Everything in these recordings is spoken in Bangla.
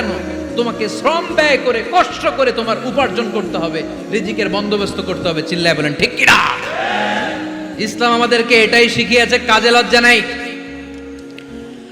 কেন? তোমাকে শ্রম ব্যয় করে, কষ্ট করে তোমার উপার্জন করতে হবে, রিজিকের বন্দোবস্ত করতে হবে, চিল্লায় বলেন, ঠিক কিনা? ইসলাম আমাদেরকে এটাই শিখিয়েছে, কাজে লজ্জা নাই।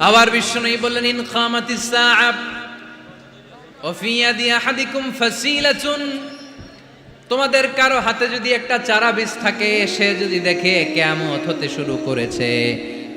আবার বিশ্ব নেই বললেন, ইন খামাতি সাহাব অফিয়াদি আহাদিকুম ফাসিলাতুন। তোমাদের কারও হাতে যদি একটা চারা বীজ থাকে, সে যদি দেখে কেমত হতে শুরু করেছে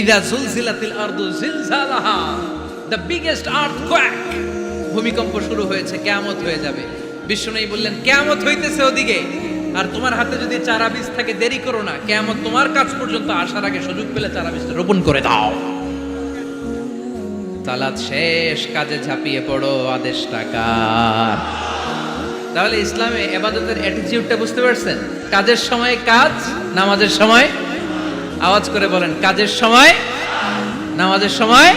ইদা জুলজিলাতিল আরদু জিলজালাহা। দ্য বিগেস্ট আর্থকোয়াক ভূমিকম্প শুরু হয়েছে, কিয়ামত হয়ে যাবে। বিষ্ণু বললেন, কিয়ামত হইতেছে ওদিকে। আর তোমার হাতে যদি চারা বীজ থাকে, দেরি করো না। কিয়ামত তোমার কাছ পর্যন্ত আসার আগে সুযোগ পেলে চারা বীজটা রোপণ করে দাও। তালাত শেষ, কাজে ঝাঁপিয়ে পড়ো আদেশ টাকার তাহলে ইসলামে এবাদতের অ্যাটিটিউডটা বুঝতে পারছেন? কাজের সময় কাজ, নামাজের সময় আওয়াজ করে বলেন কাজের সময় নামাজের সময়